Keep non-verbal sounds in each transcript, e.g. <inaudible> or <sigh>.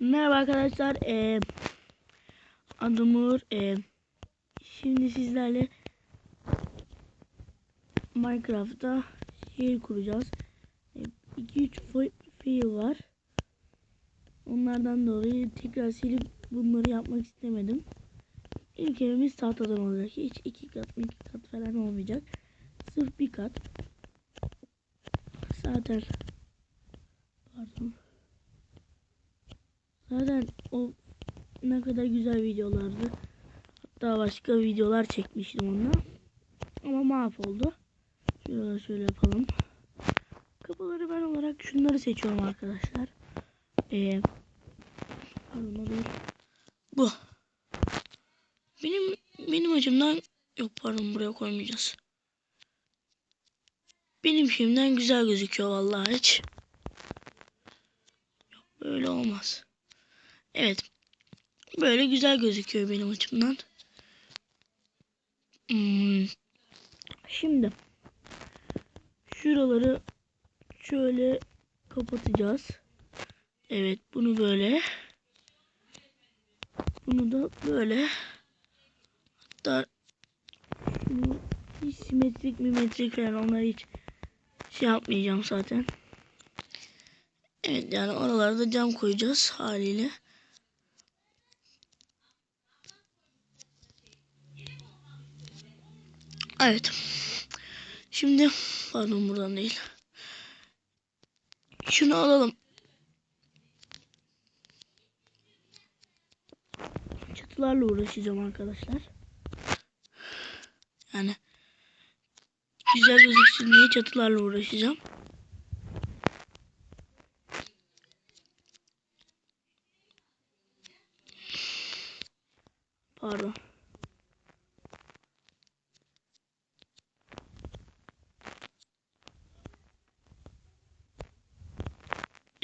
Merhaba arkadaşlar. Ee, adım Uğur. Ee, şimdi sizlerle Minecraft'ta şehir kuracağız. 2-3 fail var. Onlardan dolayı tekrar silip bunları yapmak istemedim. İlk evimiz tahtadan olacak. Hiç iki kat, iki kat falan olmayacak. Sırf bir kat. Zaten pardon. Zaten o ne kadar güzel videolardı. Hatta başka videolar çekmiştim onunla. Ama mahvoldu. Şöyle şöyle yapalım. Kapıları ben olarak şunları seçiyorum arkadaşlar. Ee. Bu. Benim benim açımdan yok pardon buraya koymayacağız. Benim şeyimden güzel gözüküyor vallahi hiç. Yok böyle olmaz. Evet. Böyle güzel gözüküyor benim açımdan. Hmm. Şimdi şuraları şöyle kapatacağız. Evet bunu böyle. Bunu da böyle. Hatta şunu hiç simetrik mimetrik falan onları hiç şey yapmayacağım zaten. Evet yani oralarda cam koyacağız haliyle. Evet. Şimdi pardon buradan değil. Şunu alalım. Çatılarla uğraşacağım arkadaşlar. Yani güzel gözüksün diye çatılarla uğraşacağım. Pardon.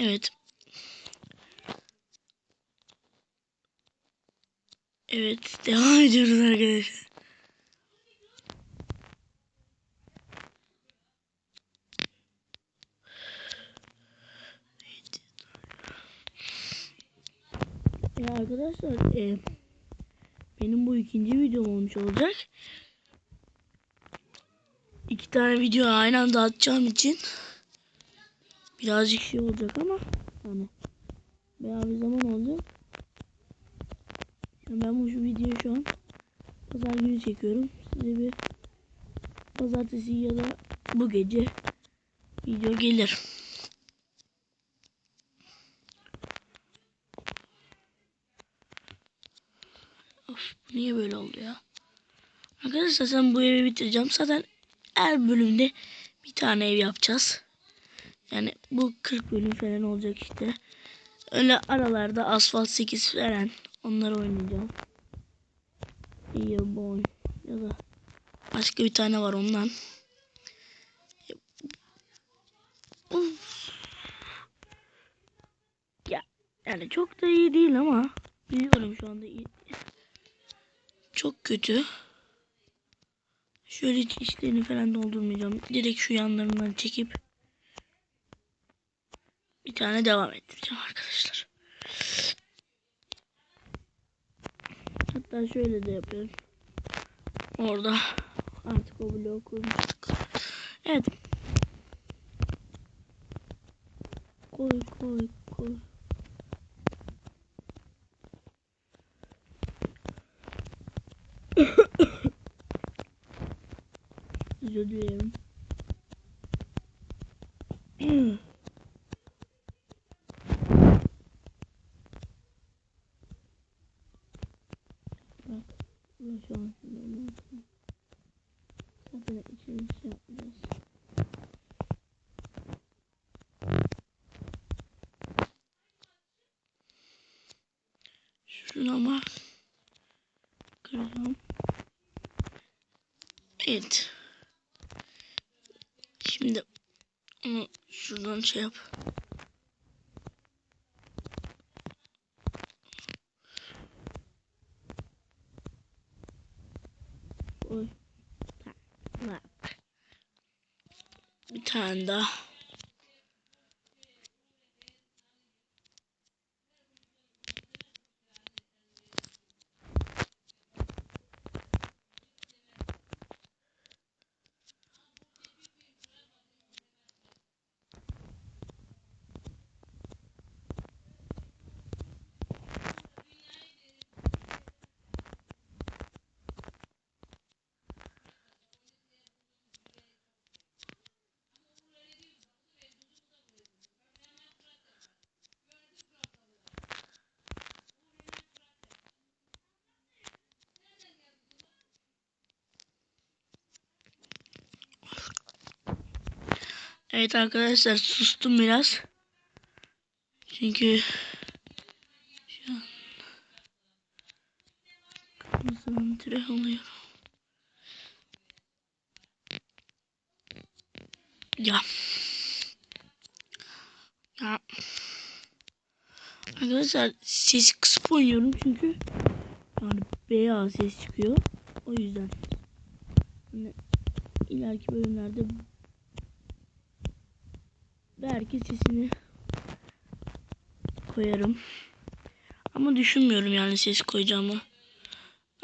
Evet. Evet, devam ediyoruz arkadaşlar. Ya arkadaşlar, e, benim bu ikinci videom olmuş olacak. İki tane video aynı anda atacağım için birazcık şey olacak ama hani bayağı bir zaman olacak. Yani ben bu videoyu şu an pazar günü çekiyorum. Size bir pazartesi ya da bu gece video gelir. Of niye böyle oldu ya? Arkadaşlar sen bu evi bitireceğim. Zaten her bölümde bir tane ev yapacağız. Yani bu 40 bölüm falan olacak işte. Öyle aralarda asfalt 8 falan onları oynayacağım. Boy ya da başka bir tane var ondan. Ya yani çok da iyi değil ama biliyorum şu anda iyi. Çok kötü. Şöyle içlerini falan doldurmayacağım. Direkt şu yanlarından çekip bir tane devam ettireceğim arkadaşlar. Hatta şöyle de yapıyorum. Orada artık o bloğu kurmuştuk. Evet. Koy koy koy. Özür dilerim. <clears throat> Bak, bu şu. Şuna bak. Kıracağım. Evet. Şimdi onu şuradan şey yap. Bir tane Evet arkadaşlar sustum biraz. Çünkü şu konsantre oluyorum. Ya. Ya. Arkadaşlar ses kısıp oynuyorum çünkü yani beyaz ses çıkıyor. O yüzden. Yani ileriki bölümlerde belki sesini koyarım. Ama düşünmüyorum yani ses koyacağımı.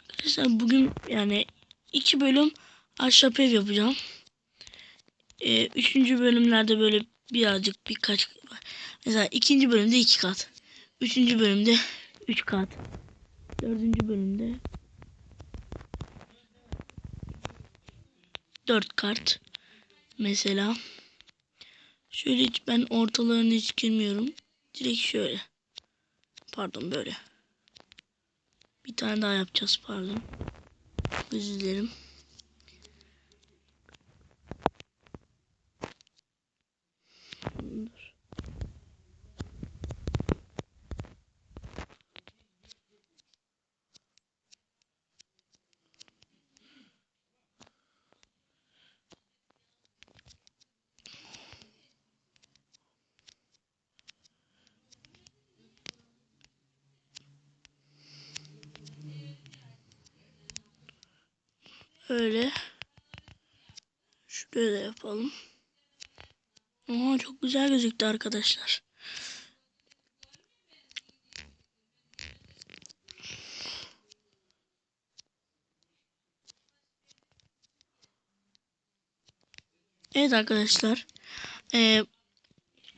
Arkadaşlar bugün yani iki bölüm ahşap ev yapacağım. Ee, üçüncü bölümlerde böyle birazcık birkaç mesela ikinci bölümde iki kat. Üçüncü bölümde üç kat. Dördüncü bölümde dört kart. Mesela şöyle hiç ben ortalarına hiç girmiyorum. Direkt şöyle. Pardon böyle. Bir tane daha yapacağız pardon. Özür dilerim. Öyle. Şuraya da yapalım. Aa, çok güzel gözüktü arkadaşlar. Evet arkadaşlar. Ee,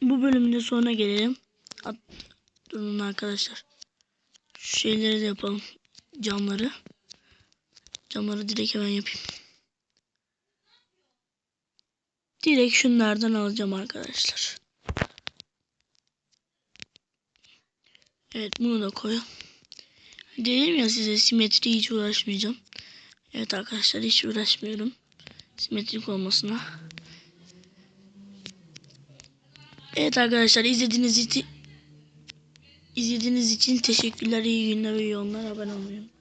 bu bölümün de sonuna gelelim. At, durun arkadaşlar. Şu şeyleri de yapalım. Camları. Camları direkt hemen yapayım. Direkt şunlardan alacağım arkadaşlar. Evet bunu da koyalım. Dedim ya size simetri hiç uğraşmayacağım. Evet arkadaşlar hiç uğraşmıyorum. Simetrik olmasına. Evet arkadaşlar izlediğiniz için izlediğiniz için teşekkürler. iyi günler, iyi yollar. Abone olmayı.